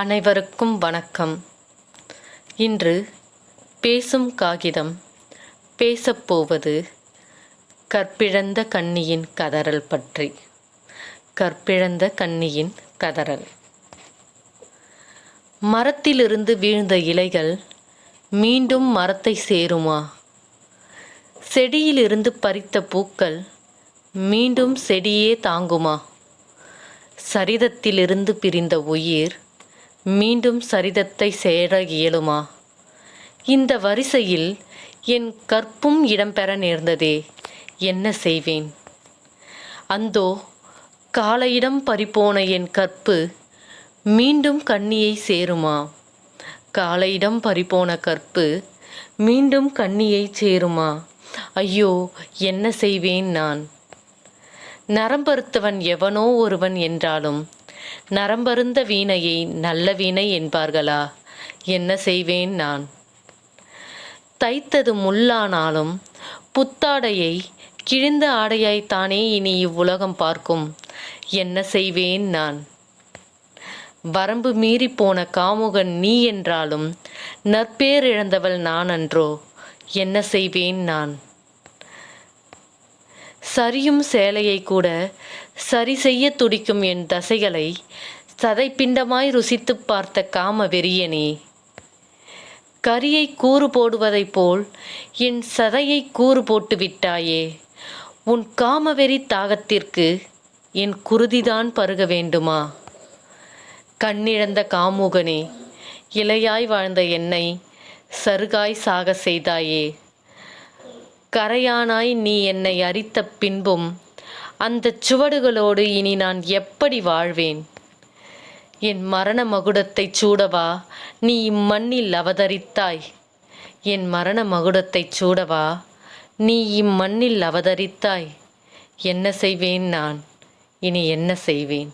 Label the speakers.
Speaker 1: அனைவருக்கும் வணக்கம். இன்று பேசும் காகிதம் பேசப்போவது கற்பிழந்த கண்ணியின் கதறல் பற்றி. கற்பிழந்த கன்னியின் கதறல். மரத்திலிருந்து வீழ்ந்த இலைகள் மீண்டும் மரத்தை சேருமா? செடியிலிருந்து பறித்த பூக்கள் மீண்டும் செடியே தாங்குமா? சரிதத்திலிருந்து பிரிந்த உயிர் மீண்டும் சரிதத்தை சேர இயலுமா? இந்த வரிசையில் என் கற்பும் இடம்பெற நேர்ந்ததே என்ன செய்வேன்? அந்தோ காலையிடம் பறிபோன என் கற்பு மீண்டும் கண்ணியை சேருமா? காலையிடம் பறிபோன கற்பு மீண்டும் கண்ணியை சேருமா? ஐயோ என்ன செய்வேன் நான்? நரம்பறுத்தவன் எவனோ ஒருவன் என்றாலும் நரம்பருந்த வீணையை நல்ல வீணை என்பார்களா? என்ன செய்வேன் நான்? தைத்தது முள்ளானாலும் புத்தாடையை கிழிந்த ஆடையாய்த்தானே இனி இவ்வுலகம் பார்க்கும். என்ன செய்வேன் நான்? வரம்பு மீறி போன காமுகன் நீ என்றாலும் நற்பேர் இழந்தவள் நான் அன்றோ என்ன செய்வேன் நான்? சரியும் சேலையை கூட சரி செய்ய துடிக்கும் என் தசைகளை சதைப்பிண்டமாய் ருசித்துப் பார்த்த காம வெறியனே கரியை கூறு போடுவதைப் போல் என் சதையை கூறு போட்டு விட்டாயே. உன் காமவெறி தாகத்திற்கு என் குருதிதான் பருக வேண்டுமா? கண்ணிழந்த காமுகனே இலையாய் வாழ்ந்த என்னை சருகாய் சாக செய்தாயே. கரையானாய் நீ என்னை அரித்த பின்பும் அந்தச் சுவடுகளோடு இனி நான் எப்படி வாழ்வேன்? என் மரண மகுடத்தைச் சூடவா? நீ இம்மண்ணில் அவதரித்தாய். என் மரண மகுடத்தைச் சூடவா? நீ இம்மண்ணில் அவதரித்தாய். என்ன செய்வேன் நான்? இனி என்ன செய்வேன்?